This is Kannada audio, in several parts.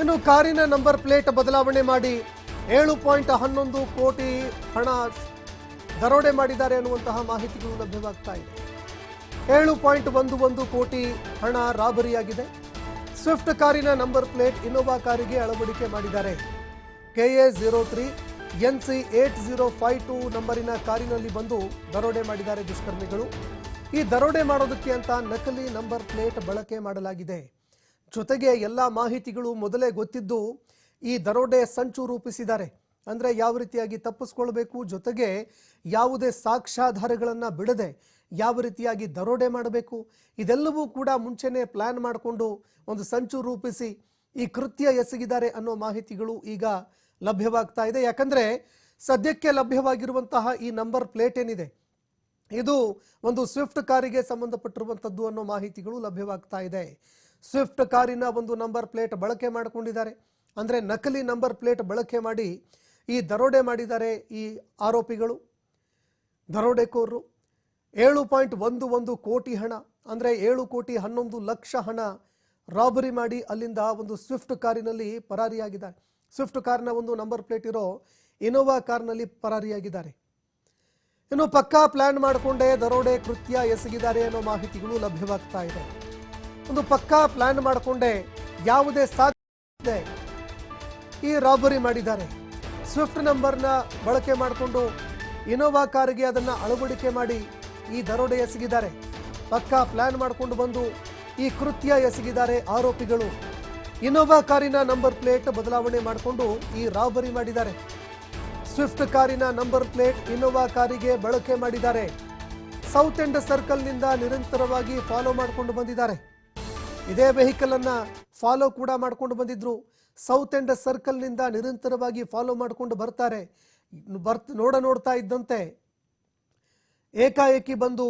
ಇನ್ನು ಕಾರಿನ ನಂಬರ್ ಪ್ಲೇಟ್ ಬದಲಾವಣೆ ಮಾಡಿ ಏಳು ಪಾಯಿಂಟ್ ಹನ್ನೊಂದು ಕೋಟಿ ಹಣ ದರೋಡೆ ಮಾಡಿದ್ದಾರೆ ಅನ್ನುವಂತಹ ಮಾಹಿತಿಗಳು ಲಭ್ಯವಾಗ್ತಾ ಇದೆ. ಏಳು ಪಾಯಿಂಟ್ ಒಂದು ಒಂದು ಕೋಟಿ ಹಣ ರಾಬರಿಯಾಗಿದೆ. ಸ್ವಿಫ್ಟ್ ಕಾರಿನ ನಂಬರ್ ಪ್ಲೇಟ್ ಇನ್ನೋವಾ ಕಾರಿಗೆ ಅಳವಡಿಕೆ ಮಾಡಿದ್ದಾರೆ. KA zero three N C eight zero five two ನಂಬರಿನ ಕಾರಿನಲ್ಲಿ ಬಂದು ದರೋಡೆ ಮಾಡಿದ್ದಾರೆ ದುಷ್ಕರ್ಮಿಗಳು. ಈ ದರೋಡೆ ಮಾಡೋದಕ್ಕೆ ಅಂತ ನಕಲಿ ನಂಬರ್ ಪ್ಲೇಟ್ ಬಳಕೆ ಮಾಡಲಾಗಿದೆ. ಜೊತೆಗೆ ಎಲ್ಲ ಮಾಹಿತಿಗಳು ಮೊದಲೇ ಗೊತ್ತಿದ್ದು ಈ ದರೋಡೆ ಸಂಚು ರೂಪಿಸಿದ್ದಾರೆ. ಅಂದರೆ ಯಾವ ರೀತಿಯಾಗಿ ತಪ್ಪಿಸ್ಕೊಳ್ಬೇಕು, ಜೊತೆಗೆ ಯಾವುದೇ ಸಾಕ್ಷ್ಯಾಧಾರಗಳನ್ನು ಬಿಡದೆ ಯಾವ ರೀತಿಯಾಗಿ ದರೋಡೆ ಮಾಡಬೇಕು, ಇದೆಲ್ಲವೂ ಕೂಡ ಮುಂಚೆನೇ ಪ್ಲಾನ್ ಮಾಡಿಕೊಂಡು ಒಂದು ಸಂಚು ರೂಪಿಸಿ ಈ ಕೃತ್ಯ ಎಸಗಿದ್ದಾರೆ ಅನ್ನೋ ಮಾಹಿತಿಗಳು ಈಗ ಲಭ್ಯವಾಗ್ತಾ ಇದೆ. ಯಾಕಂದ್ರೆ ಸದ್ಯಕ್ಕೆ ಲಭ್ಯವಾಗಿರುವಂತಹ ಈ ನಂಬರ್ ಪ್ಲೇಟ್ ಏನಿದೆ, ಇದು ಒಂದು ಸ್ವಿಫ್ಟ್ ಕಾರಿಗೆ ಸಂಬಂಧಪಟ್ಟಿರುವಂಥದ್ದು ಅನ್ನೋ ಮಾಹಿತಿಗಳು ಲಭ್ಯವಾಗ್ತಾ ಇದೆ. ಸ್ವಿಫ್ಟ್ ಕಾರಿನ ಒಂದು ನಂಬರ್ ಪ್ಲೇಟ್ ಬಳಕೆ ಮಾಡಿಕೊಂಡಿದ್ದಾರೆ. ಅಂದರೆ ನಕಲಿ ನಂಬರ್ ಪ್ಲೇಟ್ ಬಳಕೆ ಮಾಡಿ ಈ ದರೋಡೆ ಮಾಡಿದ್ದಾರೆ ಈ ಆರೋಪಿಗಳು. ದರೋಡೆಕೋರರು ಏಳು ಪಾಯಿಂಟ್ ಒಂದು ಒಂದು ಕೋಟಿ ಹಣ, ಅಂದರೆ ಏಳು ಕೋಟಿ ಹನ್ನೊಂದು ಲಕ್ಷ ಹಣ ರಾಬರಿ ಮಾಡಿ ಅಲ್ಲಿಂದ ಒಂದು ಸ್ವಿಫ್ಟ್ ಕಾರಿನಲ್ಲಿ ಪರಾರಿಯಾಗಿದ್ದಾರೆ. ಸ್ವಿಫ್ಟ್ ಕಾರ್ನ ಒಂದು ನಂಬರ್ ಪ್ಲೇಟ್ ಇರೋ ಇನೋವಾ ಕಾರ್ನಲ್ಲಿ ಪರಾರಿಯಾಗಿದ್ದಾರೆ. ಇನ್ನು ಪಕ್ಕಾ ಪ್ಲಾನ್ ಮಾಡಿಕೊಂಡೇ ದರೋಡೆ ಕೃತ್ಯ ಎಸಗಿದ್ದಾರೆ ಅನ್ನೋ ಮಾಹಿತಿಗಳು ಲಭ್ಯವಾಗ್ತಾ ಇದೆ. ಒಂದು ಪಕ್ಕಾ ಪ್ಲಾನ್ ಮಾಡಿಕೊಂಡೆ. ಯಾವುದೇ ಸಾಧ್ಯ ಈ ರಾಬರಿ ಮಾಡಿದ್ದಾರೆ. ಸ್ವಿಫ್ಟ್ ನಂಬರ್ನ ಬಳಕೆ ಮಾಡಿಕೊಂಡು ಇನೋವಾ ಕಾರಿಗೆ ಅದನ್ನು ಅಳವಡಿಕೆ ಮಾಡಿ ಈ ದರೋಡೆ ಎಸಗಿದ್ದಾರೆ. ಪಕ್ಕಾ ಪ್ಲಾನ್ ಮಾಡಿಕೊಂಡು ಬಂದು ಈ ಕೃತ್ಯ ಎಸಗಿದ್ದಾರೆ ಆರೋಪಿಗಳು. ಇನೋವಾ ಕಾರಿನ ನಂಬರ್ ಪ್ಲೇಟ್ ಬದಲಾವಣೆ ಮಾಡಿಕೊಂಡು ಈ ರಾಬರಿ ಮಾಡಿದ್ದಾರೆ. ಸ್ವಿಫ್ಟ್ ಕಾರಿನ ನಂಬರ್ ಪ್ಲೇಟ್ ಇನೋವಾ ಕಾರಿಗೆ ಬಳಕೆ ಮಾಡಿದ್ದಾರೆ. ಸೌತ್ ಎಂಡ್ ಸರ್ಕಲ್ನಿಂದ ನಿರಂತರವಾಗಿ ಫಾಲೋ ಮಾಡಿಕೊಂಡು ಬಂದಿದ್ದಾರೆ. ಇದೇ ವೆಹಿಕಲನ್ನು ಫಾಲೋ ಕೂಡ ಮಾಡ್ಕೊಂಡು ಬಂದಿದ್ರು. ಸೌತ್ ಎಂಡ್ ಸರ್ಕಲ್ನಿಂದ ನಿರಂತರವಾಗಿ ಫಾಲೋ ಮಾಡಿಕೊಂಡು ಬರ್ತಾರೆ. ಬರ್ತ್ ನೋಡ ನೋಡ್ತಾ ಇದ್ದಂತೆ. ಏಕಾಏಕಿ ಬಂದು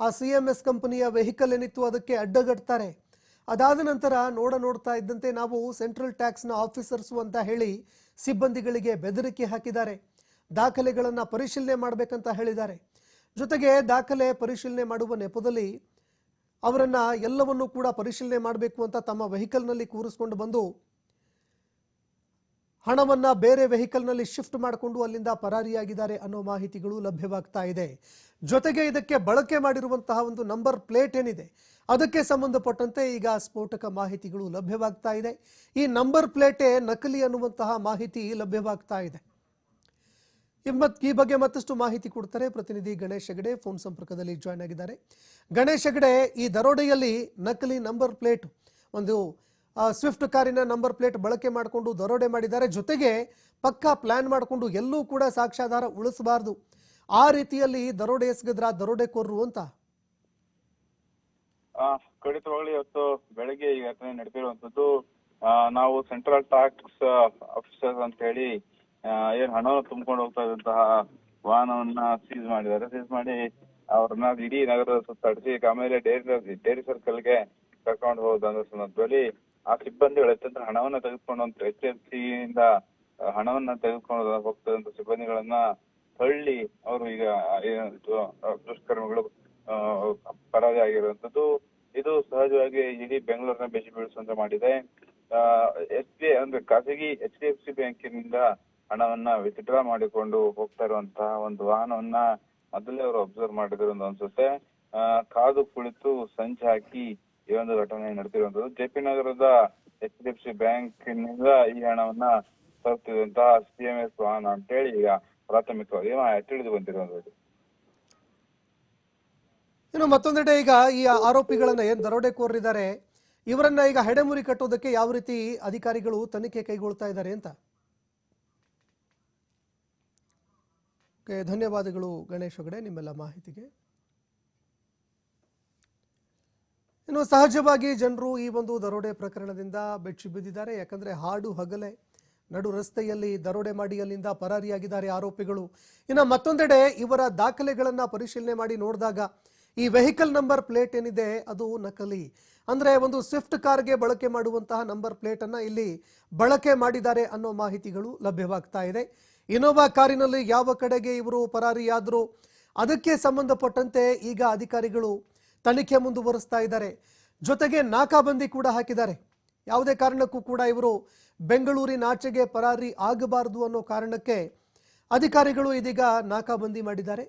ಆ ಸಿ ಎಂ ಎಸ್ ಕಂಪನಿಯ ವೆಹಿಕಲ್ ಏನಿತ್ತು ಅದಕ್ಕೆ ಅಡ್ಡಗಟ್ತಾರೆ. ಅದಾದ ನಂತರ ನೋಡ ನೋಡ್ತಾ ಇದ್ದಂತೆ ನಾವು ಸೆಂಟ್ರಲ್ ಟ್ಯಾಕ್ಸ್ನ ಆಫೀಸರ್ಸು ಅಂತ ಹೇಳಿ ಸಿಬ್ಬಂದಿಗಳಿಗೆ ಬೆದರಿಕೆ ಹಾಕಿದ್ದಾರೆ. ದಾಖಲೆಗಳನ್ನು ಪರಿಶೀಲನೆ ಮಾಡಬೇಕಂತ ಹೇಳಿದ್ದಾರೆ. ಜೊತೆಗೆ ದಾಖಲೆ ಪರಿಶೀಲನೆ ಮಾಡುವ ನೆಪದಲ್ಲಿ ಅವರನ್ನ ಎಲ್ಲವನ್ನೂ ಕೂಡ ಪರಿಶೀಲನೆ ಮಾಡಬೇಕು ಅಂತ ತಮ್ಮ ವೆಹಿಕಲ್ನಲ್ಲಿ ಕೂರಿಸ್ಕೊಂಡು ಬಂದು ಹಣವನ್ನ ಬೇರೆ ವೆಹಿಕಲ್ನಲ್ಲಿ ಶಿಫ್ಟ್ ಮಾಡಿಕೊಂಡು ಅಲ್ಲಿಂದ ಪರಾರಿಯಾಗಿದ್ದಾರೆ ಅನ್ನೋ ಮಾಹಿತಿಗಳು ಲಭ್ಯವಾಗ್ತಾ ಇದೆ. ಜೊತೆಗೆ ಇದಕ್ಕೆ ಬಳಕೆ ಮಾಡಿರುವಂತಹ ಒಂದು ನಂಬರ್ ಪ್ಲೇಟ್ ಏನಿದೆ, ಅದಕ್ಕೆ ಸಂಬಂಧಪಟ್ಟಂತೆ ಈಗ ಸ್ಫೋಟಕ ಮಾಹಿತಿಗಳು ಲಭ್ಯವಾಗ್ತಾ ಇದೆ. ಈ ನಂಬರ್ ಪ್ಲೇಟೇ ನಕಲಿ ಅನ್ನುವಂತಹ ಮಾಹಿತಿ ಲಭ್ಯವಾಗ್ತಾ ಇದೆ. ಈ ಬಗ್ಗೆ ಮತ್ತಷ್ಟು ಮಾಹಿತಿ ಕೊಡ್ತಾರೆ ಪ್ರತಿನಿಧಿ ಗಣೇಶ್ ಹೆಗಡೆ. ಫೋನ್ ಸಂಪರ್ಕದಲ್ಲಿ ಜಾಯ್ನ್ ಆಗಿದ್ದಾರೆ. ಗಣೇಶ್ ಹೆಗಡೆ, ಈ ದರೋಡೆಯಲ್ಲಿ ನಕಲಿ ನಂಬರ್ ಪ್ಲೇಟ್ ಒಂದು ಸ್ವಿಫ್ಟ್ ಕಾರಿನ ನಂಬರ್ ಪ್ಲೇಟ್ ಬಳಕೆ ಮಾಡಿಕೊಂಡು ದರೋಡೆ ಮಾಡಿದ್ದಾರೆ. ಜೊತೆಗೆ ಪಕ್ಕಾ ಪ್ಲಾನ್ ಮಾಡಿಕೊಂಡು ಎಲ್ಲೂ ಕೂಡ ಸಾಕ್ಷ್ಯಾಧಾರ ಉಳಿಸಬಾರದು. ಆ ರೀತಿಯಲ್ಲಿ ದರೋಡೆ ಎಸಗಿದ್ರ ದರೋಡೆಕೋರರು ಅಂತ? ಖಂಡಿತವಾಗ್ಲೂ ಇವತ್ತು ಬೆಳಗ್ಗೆ ಈ ಘಟನೆ ನಡೆದಿರುವಂತದ್ದು ನಾವು ಸೆಂಟ್ರಲ್ ಟ್ಯಾಕ್ಸ್ ಆಫೀಸರ್ ಅಂತ ಹೇಳಿ ಏನ್ ಹಣವನ್ನು ತುಂಬಿಕೊಂಡು ಹೋಗ್ತಾ ಇದ್ದಂತಹ ವಾಹನವನ್ನ ಸೀಸ್ ಮಾಡಿದ್ದಾರೆ. ಸೀಸ್ ಮಾಡಿ ಅವ್ರನ್ನ ಇಡೀ ನಗರದ ಸುತ್ತಾಡಿಸಿ ಆಮೇಲೆ ಡೇರಿ ಡೈರಿ ಸರ್ಕಲ್ಗೆ ಕರ್ಕೊಂಡು ಹೋದ ಸಂದರ್ಭದಲ್ಲಿ ಆ ಸಿಬ್ಬಂದಿಗಳು ಅತ್ಯಂತ ಹಣವನ್ನ ತೆಗೆದುಕೊಂಡು ಎಚ್ ಎಫ್ ಸಿ ಇಂದ ಹಣವನ್ನ ತೆಗೆದುಕೊಂಡು ಹೋಗ್ತದಂತ ಸಿಬ್ಬಂದಿಗಳನ್ನ ತಳ್ಳಿ ಅವರು ಈಗ ದುಷ್ಕರ್ಮಿಗಳು ಪರಾರಿ ಆಗಿರುವಂತದ್ದು ಇದು ಸಹಜವಾಗಿ ಇಡೀ ಬೆಂಗಳೂರಿನ ಬೆಚ್ಚಿ ಬೀಳಿಸುವಂತೆ ಮಾಡಿದೆ. ಎಸ್ ಬಿ ಅಂದ್ರೆ ಖಾಸಗಿ ಎಚ್ ಡಿ ಎಫ್ ಸಿ ಬ್ಯಾಂಕಿನಿಂದ ಹಣವನ್ನ ವಿತ್ಡ್ರಾ ಮಾಡಿಕೊಂಡು ಹೋಗ್ತಾ ಇರುವಂತಹ ಒಂದು ವಾಹನವನ್ನ ಮೊದಲೇ ಅವರು ಅಬ್ಸರ್ವ್ ಮಾಡಿದ್ರು ಅಂತ ಅನ್ಸುತ್ತೆ. ಕಾದು ಕುಳಿತು ಸಂಚ ಹಾಕಿ ಈ ಒಂದು ಘಟನೆ ನಡೆದಿರುವಂತದ್ದು ಜೆ ಪಿ ನಗರದ ಎಚ್ ಡಿ ಎಫ್ ಸಿ ಬ್ಯಾಂಕಿನಿಂದ ಈ ಹಣವನ್ನ ತರುತ್ತಿರುವಂತಹ ಸಿ ಎಂ ಎಸ್ ವಾಹನ ಅಂತೇಳಿ ಈಗ ಪ್ರಾಥಮಿಕವಾಗಿ ತಿಳಿದು ಬಂದಿರುವಂತದ್ದು ಇನ್ನು ಮತ್ತೊಂದೆಡೆ ಈಗ ಈ ಆರೋಪಿಗಳನ್ನ ಏನ್ ದರೋಡೆಕೋರರಿದ್ದಾರೆ, ಇವರನ್ನ ಈಗ ಹೆಡೆಮುರಿ ಕಟ್ಟೋದಕ್ಕೆ ಯಾವ ರೀತಿ ಅಧಿಕಾರಿಗಳು ತನಿಖೆ ಕೈಗೊಳ್ತಾ ಇದ್ದಾರೆ ಅಂತ? ಓಕೆ, ಧನ್ಯವಾದಗಳು ಗಣೇಶ್ ಹೆಗಡೆ ನಿಮ್ಮೆಲ್ಲ ಮಾಹಿತಿಗೆ. ಇನ್ನು ಸಹಜವಾಗಿ ಜನರು ಈ ಒಂದು ದರೋಡೆ ಪ್ರಕರಣದಿಂದ ಬೆಚ್ಚಿ ಬಿದ್ದಿದ್ದಾರೆ. ಯಾಕಂದ್ರೆ ಹಾಡು ಹಗಲೆ, ನಡು ರಸ್ತೆಯಲ್ಲಿ ದರೋಡೆ ಮಾಡಿ ಅಲ್ಲಿಂದ ಪರಾರಿಯಾಗಿದ್ದಾರೆ ಆರೋಪಿಗಳು. ಇನ್ನು ಮತ್ತೊಂದೆಡೆ ಇವರ ದಾಖಲೆಗಳನ್ನು ಪರಿಶೀಲನೆ ಮಾಡಿ ನೋಡಿದಾಗ ಈ ವೆಹಿಕಲ್ ನಂಬರ್ ಪ್ಲೇಟ್ ಏನಿದೆ, ಅದು ನಕಲಿ. ಅಂದ್ರೆ ಒಂದು ಸ್ವಿಫ್ಟ್ ಕಾರ್ಗೆ ಬಳಕೆ ಮಾಡುವಂತಹ ನಂಬರ್ ಪ್ಲೇಟ್ ಅನ್ನ ಇಲ್ಲಿ ಬಳಕೆ ಮಾಡಿದ್ದಾರೆ ಅನ್ನೋ ಮಾಹಿತಿಗಳು ಲಭ್ಯವಾಗ್ತಾ ಇದೆ. ಇನೋವಾ ಕಾರಿನಲ್ಲಿ ಯಾವ ಕಡೆಗೆ ಇವರು ಪರಾರಿಯಾದರು, ಅದಕ್ಕೆ ಸಂಬಂಧಪಟ್ಟಂತೆ ಈಗ ಅಧಿಕಾರಿಗಳು ತನಿಖೆ ಮುಂದುವರಿಸ್ತಾ ಇದ್ದಾರೆ. ಜೊತೆಗೆ ನಾಕಾಬಂದಿ ಕೂಡ ಹಾಕಿದ್ದಾರೆ. ಯಾವುದೇ ಕಾರಣಕ್ಕೂ ಕೂಡ ಇವರು ಬೆಂಗಳೂರಿನ ಆಚೆಗೆ ಪರಾರಿ ಆಗಬಾರದು ಅನ್ನೋ ಕಾರಣಕ್ಕೆ ಅಧಿಕಾರಿಗಳು ಇದೀಗ ನಾಕಾಬಂದಿ ಮಾಡಿದ್ದಾರೆ.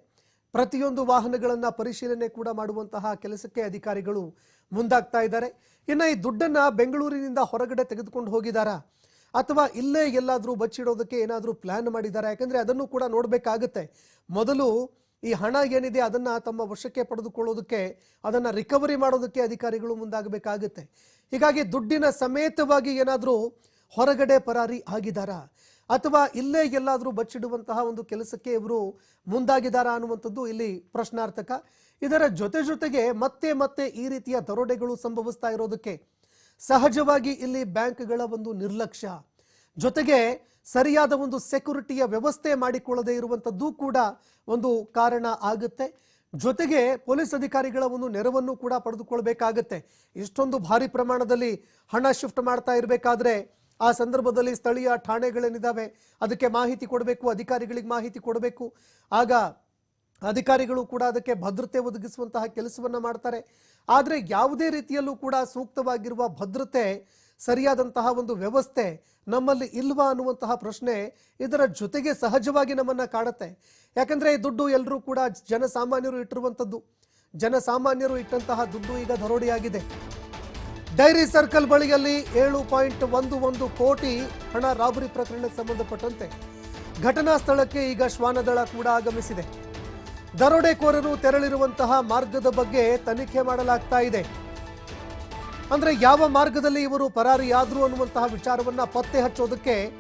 ಪ್ರತಿಯೊಂದು ವಾಹನಗಳನ್ನು ಪರಿಶೀಲನೆ ಕೂಡ ಮಾಡುವಂತಹ ಕೆಲಸಕ್ಕೆ ಅಧಿಕಾರಿಗಳು ಮುಂದಾಗ್ತಾ ಇದ್ದಾರೆ. ಇನ್ನು ಈ ದುಡ್ಡನ್ನ ಬೆಂಗಳೂರಿನಿಂದ ಹೊರಗಡೆ ತೆಗೆದುಕೊಂಡು ಹೋಗಿದಾರಾ ಅಥವಾ ಇಲ್ಲೇ ಎಲ್ಲಾದರೂ ಬಚ್ಚಿಡೋದಕ್ಕೆ ಏನಾದರೂ ಪ್ಲ್ಯಾನ್ ಮಾಡಿದ್ದಾರೆ ಯಾಕಂದರೆ ಅದನ್ನು ಕೂಡ ನೋಡಬೇಕಾಗುತ್ತೆ. ಮೊದಲು ಈ ಹಣ ಏನಿದೆ ಅದನ್ನು ತಮ್ಮ ವಶಕ್ಕೆ ಪಡೆದುಕೊಳ್ಳೋದಕ್ಕೆ, ಅದನ್ನು ರಿಕವರಿ ಮಾಡೋದಕ್ಕೆ ಅಧಿಕಾರಿಗಳು ಮುಂದಾಗಬೇಕಾಗುತ್ತೆ. ಹೀಗಾಗಿ ದುಡ್ಡಿನ ಸಮೇತವಾಗಿ ಏನಾದರೂ ಹೊರಗಡೆ ಪರಾರಿ ಆಗಿದ್ದಾರಾ ಅಥವಾ ಇಲ್ಲೇ ಎಲ್ಲಾದರೂ ಬಚ್ಚಿಡುವಂತಹ ಒಂದು ಕೆಲಸಕ್ಕೆ ಇವರು ಮುಂದಾಗಿದ್ದಾರಾ ಅನ್ನುವಂಥದ್ದು ಇಲ್ಲಿ ಪ್ರಶ್ನಾರ್ಥಕ. ಇದರ ಜೊತೆ ಜೊತೆಗೆ ಮತ್ತೆ ಮತ್ತೆ ಈ ರೀತಿಯ ದರೋಡೆಗಳು ಸಂಭವಿಸ್ತಾ ಇರೋದಕ್ಕೆ ಸಹಜವಾಗಿ ಇಲ್ಲಿ ಬ್ಯಾಂಕ್ಗಳ ಒಂದು ನಿರ್ಲಕ್ಷ್ಯ. ಜೊತೆಗೆ ಸರಿಯಾದ ಒಂದು ಸೆಕ್ಯುರಿಟಿಯ ವ್ಯವಸ್ಥೆ ಮಾಡಿಕೊಳ್ಳದೆ ಇರುವಂಥದ್ದು ಕೂಡ ಒಂದು ಕಾರಣ ಆಗುತ್ತೆ. ಜೊತೆಗೆ ಪೊಲೀಸ್ ಅಧಿಕಾರಿಗಳ ಒಂದು ನೆರವನ್ನು ಕೂಡ ಪಡೆದುಕೊಳ್ಬೇಕಾಗತ್ತೆ ಇಷ್ಟೊಂದು ಭಾರಿ ಪ್ರಮಾಣದಲ್ಲಿ ಹಣ ಶಿಫ್ಟ್ ಮಾಡ್ತಾ ಇರಬೇಕಾದ್ರೆ ಆ ಸಂದರ್ಭದಲ್ಲಿ ಸ್ಥಳೀಯ ಠಾಣೆಗಳೇನಿದ್ದಾವೆ ಅದಕ್ಕೆ ಮಾಹಿತಿ ಕೊಡಬೇಕು, ಅಧಿಕಾರಿಗಳಿಗೆ ಮಾಹಿತಿ ಕೊಡಬೇಕು. ಆಗ ಅಧಿಕಾರಿಗಳು ಕೂಡ ಅದಕ್ಕೆ ಭದ್ರತೆ ಒದಗಿಸುವಂತಹ ಕೆಲಸವನ್ನು ಮಾಡ್ತಾರೆ. ಆದರೆ ಯಾವುದೇ ರೀತಿಯಲ್ಲೂ ಕೂಡ ಸೂಕ್ತವಾಗಿರುವ ಭದ್ರತೆ, ಸರಿಯಾದಂತಹ ಒಂದು ವ್ಯವಸ್ಥೆ ನಮ್ಮಲ್ಲಿ ಇಲ್ವಾ ಅನ್ನುವಂತಹ ಪ್ರಶ್ನೆ ಇದರ ಜೊತೆಗೆ ಸಹಜವಾಗಿ ನಮ್ಮನ್ನ ಕಾಡುತ್ತೆ. ಯಾಕಂದ್ರೆ ದುಡ್ಡು ಎಲ್ಲರೂ ಕೂಡ ಜನಸಾಮಾನ್ಯರು ಇಟ್ಟಿರುವಂಥದ್ದು. ಜನಸಾಮಾನ್ಯರು ಇಟ್ಟಂತಹ ದುಡ್ಡು ಈಗ ದರೋಡೆಯಾಗಿದೆ. ಡೈರಿ ಸರ್ಕಲ್ ಬಳಿಯಲ್ಲಿ ಏಳು ಪಾಯಿಂಟ್ ಒಂದು ಒಂದು ಕೋಟಿ ಹಣ ರಾಬರಿ ಪ್ರಕರಣಕ್ಕೆ ಸಂಬಂಧಪಟ್ಟಂತೆ ಘಟನಾ ಸ್ಥಳಕ್ಕೆ ಈಗ ಶ್ವಾನದಳ ಕೂಡ ಆಗಮಿಸಿದೆ. ದರೋಡೆಕೋರರು ತೆರಳಿರುವಂತಹ ಮಾರ್ಗದ ಬಗ್ಗೆ ತನಿಖೆ ಮಾಡಲಾಗ್ತಾ ಇದೆ. ಅಂದ್ರೆ ಯಾವ ಮಾರ್ಗದಲ್ಲಿ ಇವರು ಪರಾರಿಯಾದ್ರು ಅನ್ನುವಂತಹ ವಿಚಾರವನ್ನ ಪತ್ತೆ ಹಚ್ಚೋದಕ್ಕೆ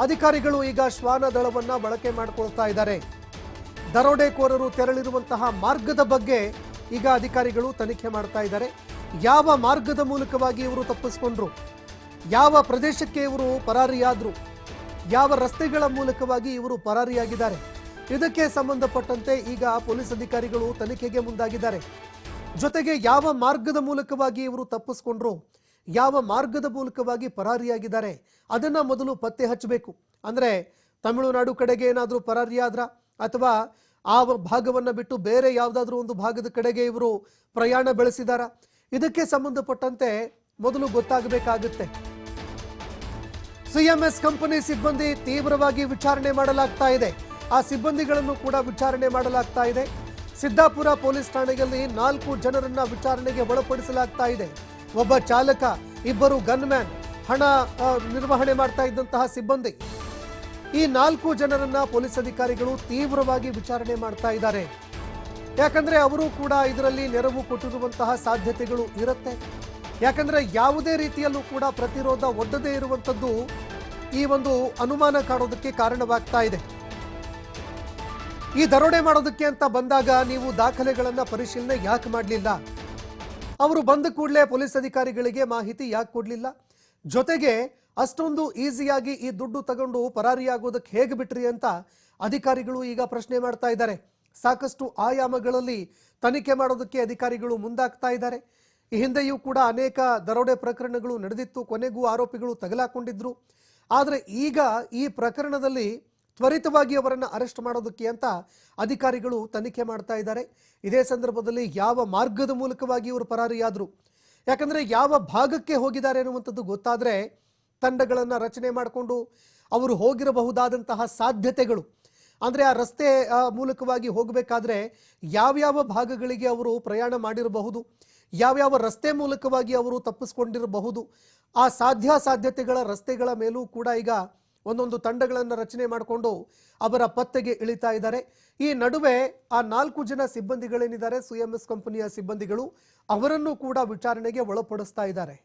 ಅಧಿಕಾರಿಗಳು ಈಗ ಶ್ವಾನ ದಳವನ್ನ ಬಳಕೆ ಮಾಡಿಕೊಳ್ತಾ ಇದ್ದಾರೆ. ದರೋಡೆಕೋರರು ತೆರಳಿರುವಂತಹ ಮಾರ್ಗದ ಬಗ್ಗೆ ಈಗ ಅಧಿಕಾರಿಗಳು ತನಿಖೆ ಮಾಡ್ತಾ ಇದ್ದಾರೆ. ಯಾವ ಮಾರ್ಗದ ಮೂಲಕವಾಗಿ ಇವರು ತಪ್ಪಿಸ್ಕೊಂಡ್ರು? ಯಾವ ಪ್ರದೇಶಕ್ಕೆ ಇವರು ಪರಾರಿಯಾದ್ರು? ಯಾವ ರಸ್ತೆಗಳ ಮೂಲಕವಾಗಿ ಇವರು ಪರಾರಿಯಾಗಿದ್ದಾರೆ? ಇದಕ್ಕೆ ಸಂಬಂಧಪಟ್ಟಂತೆ ಈಗ ಪೊಲೀಸ್ ಅಧಿಕಾರಿಗಳು ತನಿಖೆಗೆ ಮುಂದಾಗಿದ್ದಾರೆ. ಜೊತೆಗೆ ಯಾವ ಮಾರ್ಗದ ಮೂಲಕವಾಗಿ ಇವರು ತಪ್ಪಿಸ್ಕೊಂಡ್ರು, ಯಾವ ಮಾರ್ಗದ ಮೂಲಕವಾಗಿ ಪರಾರಿಯಾಗಿದ್ದಾರೆ, ಅದನ್ನ ಮೊದಲು ಪತ್ತೆ ಹಚ್ಚಬೇಕು. ಅಂದ್ರೆ ತಮಿಳುನಾಡು ಕಡೆಗೆ ಏನಾದರೂ ಪರಾರಿಯಾದ್ರ ಅಥವಾ ಆ ಭಾಗವನ್ನ ಬಿಟ್ಟು ಬೇರೆ ಯಾವುದಾದ್ರೂ ಒಂದು ಭಾಗದ ಕಡೆಗೆ ಇವರು ಪ್ರಯಾಣ ಬೆಳೆಸಿದಾರ, ಇದಕ್ಕೆ ಸಂಬಂಧಪಟ್ಟಂತೆ ಮೊದಲು ಗೊತ್ತಾಗಬೇಕಾಗುತ್ತೆ. ಸಿಎಂಎಸ್ ಕಂಪನಿ ಸಿಬ್ಬಂದಿ ತೀವ್ರವಾಗಿ ವಿಚಾರಣೆ ಮಾಡಲಾಗ್ತಾ ಇದೆ. ಆ ಸಿಬ್ಬಂದಿಗಳನ್ನು ಕೂಡ ವಿಚಾರಣೆ ಮಾಡಲಾಗ್ತಾ ಇದೆ. ಸಿದ್ದಾಪುರ ಪೊಲೀಸ್ ಠಾಣೆಯಲ್ಲಿ ನಾಲ್ಕು ಜನರನ್ನ ವಿಚಾರಣೆಗೆ ಒಳಪಡಿಸಲಾಗ್ತಾ ಇದೆ. ಒಬ್ಬ ಚಾಲಕ, ಇಬ್ಬರು ಗನ್ಮ್ಯಾನ್, ಹಣ ನಿರ್ವಹಣೆ ಮಾಡ್ತಾ ಇದ್ದಂತಹ ಸಿಬ್ಬಂದಿ. ಈ ನಾಲ್ಕು ಜನರನ್ನ ಪೊಲೀಸ್ ಅಧಿಕಾರಿಗಳು ತೀವ್ರವಾಗಿ ವಿಚಾರಣೆ ಮಾಡ್ತಾ ಇದ್ದಾರೆ. ಯಾಕಂದ್ರೆ ಅವರು ಕೂಡ ಇದರಲ್ಲಿ ನೆರವು ಕೊಟ್ಟಿರುವಂತಹ ಸಾಧ್ಯತೆಗಳು ಇರುತ್ತೆ. ಯಾಕಂದ್ರೆ ಯಾವುದೇ ರೀತಿಯಲ್ಲೂ ಕೂಡ ಪ್ರತಿರೋಧ ಒಡ್ಡದೇ ಇರುವಂತದ್ದು ಈ ಒಂದು ಅನುಮಾನ ಕಾಣೋದಕ್ಕೆ ಕಾರಣವಾಗ್ತಾ ಇದೆ. ಈ ದರೋಡೆ ಮಾಡೋದಕ್ಕೆ ಅಂತ ಬಂದಾಗ ನೀವು ದಾಖಲೆಗಳನ್ನ ಪರಿಶೀಲನೆ ಯಾಕೆ ಮಾಡಲಿಲ್ಲ? ಅವರು ಬಂದ ಕೂಡಲೇ ಪೊಲೀಸ್ ಅಧಿಕಾರಿಗಳಿಗೆ ಮಾಹಿತಿ ಯಾಕೆ ಕೊಡಲಿಲ್ಲ? ಜೊತೆಗೆ ಅಷ್ಟೊಂದು ಈಸಿಯಾಗಿ ಈ ದುಡ್ಡು ತಗೊಂಡು ಪರಾರಿಯಾಗೋದಕ್ಕೆ ಹೇಗೆ ಬಿಟ್ರಿ ಅಂತ ಅಧಿಕಾರಿಗಳು ಈಗ ಪ್ರಶ್ನೆ ಮಾಡ್ತಾ ಇದ್ದಾರೆ. ಸಾಕಷ್ಟು ಆಯಾಮಗಳಲ್ಲಿ ತನಿಖೆ ಮಾಡೋದಕ್ಕೆ ಅಧಿಕಾರಿಗಳು ಮುಂದಾಗ್ತಾ ಇದ್ದಾರೆ. ಈ ಹಿಂದೆಯೂ ಕೂಡ ಅನೇಕ ದರೋಡೆ ಪ್ರಕರಣಗಳು ನಡೆದಿತ್ತು. ಕೊನೆಗೂ ಆರೋಪಿಗಳು ತಗಲಾಕೊಂಡಿದ್ರು. ಆದರೆ ಈಗ ಈ ಪ್ರಕರಣದಲ್ಲಿ ತ್ವರಿತವಾಗಿ ಅವರನ್ನು ಅರೆಸ್ಟ್ ಮಾಡೋದಕ್ಕೆ ಅಂತ ಅಧಿಕಾರಿಗಳು ತನಿಖೆ ಮಾಡ್ತಾ ಇದ್ದಾರೆ. ಇದೇ ಸಂದರ್ಭದಲ್ಲಿ ಯಾವ ಮಾರ್ಗದ ಮೂಲಕವಾಗಿ ಇವರು ಪರಾರಿಯಾದರು? ಯಾಕಂದರೆ ಯಾವ ಭಾಗಕ್ಕೆ ಹೋಗಿದ್ದಾರೆ ಅನ್ನುವಂಥದ್ದು ಗೊತ್ತಾದರೆ ತಂಡಗಳನ್ನು ರಚನೆ ಮಾಡಿಕೊಂಡು ಅವರು ಹೋಗಿರಬಹುದಾದಂತಹ ಸಾಧ್ಯತೆಗಳು. ಅಂದರೆ ಆ ರಸ್ತೆ ಮೂಲಕವಾಗಿ ಹೋಗಬೇಕಾದ್ರೆ ಯಾವ್ಯಾವ ಭಾಗಗಳಿಗೆ ಅವರು ಪ್ರಯಾಣ ಮಾಡಿರಬಹುದು? ಯಾವ್ಯಾವ ರಸ್ತೆ ಮೂಲಕವಾಗಿ ಅವರು ತಪ್ಪಿಸ್ಕೊಂಡಿರಬಹುದು? ಆ ಸಾಧ್ಯಾಸಾಧ್ಯತೆಗಳ ರಸ್ತೆಗಳ ಮೇಲೂ ಕೂಡ ಈಗ ಒಂದೊಂದು ತಂಡಗಳನ್ನು ರಚನೆ ಮಾಡಿಕೊಂಡು ಅವರ ಪತ್ತೆಗೆ ಇಳಿತಾ ಇದ್ದಾರೆ. ಈ ನಡುವೆ ಆ ನಾಲ್ಕು ಜನ ಸಿಬ್ಬಂದಿಗಳೇನಿದ್ದಾರೆ, ಸಿ ಕಂಪನಿಯ ಸಿಬ್ಬಂದಿಗಳು, ಅವರನ್ನು ಕೂಡ ವಿಚಾರಣೆಗೆ ಒಳಪಡಿಸ್ತಾ ಇದ್ದಾರೆ.